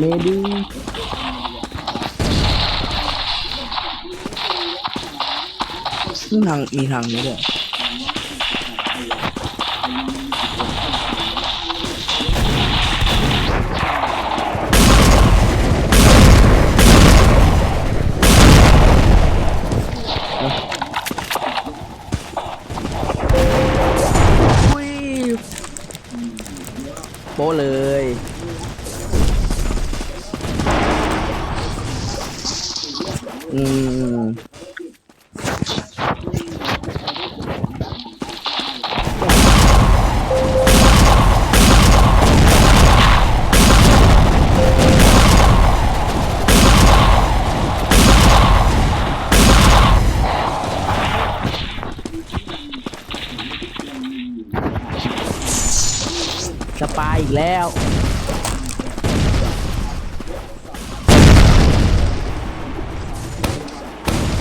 เมดีนี่ทางมีทางนี้ด้วยอุ้ยโป๊ะเลย อืมสปายอีกแล้ว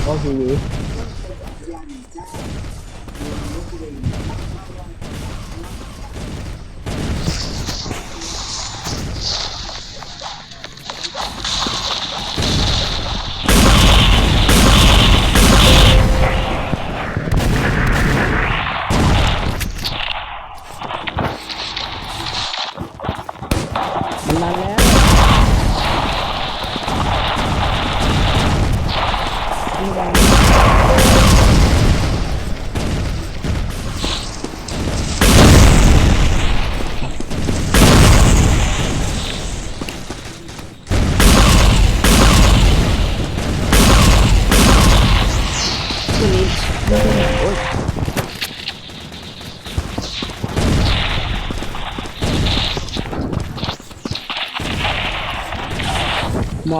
โอ้ หม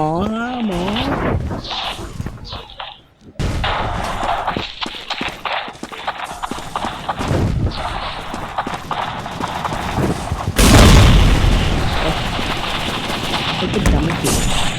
อหมอไม่กินจำไม่กิน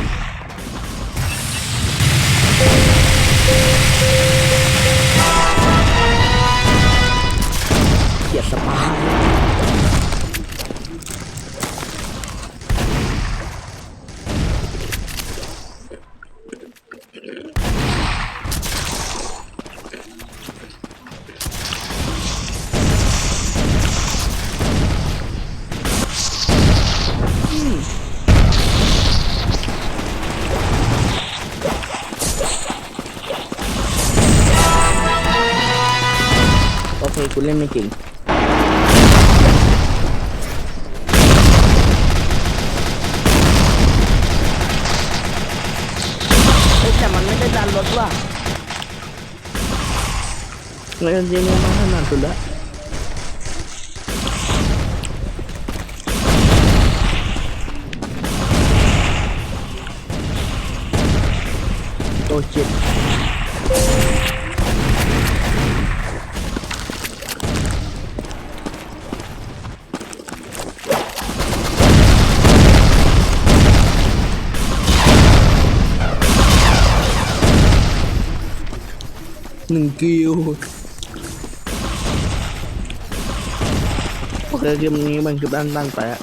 สองตัวหึหรือเปล่าเกลียดสปายโอเคคุณเล่นไม่เก่ง ไม่ได้ดันรถ หนึ่งกิวโอเคเกมนี้มันคือด้านตั้งไปอะ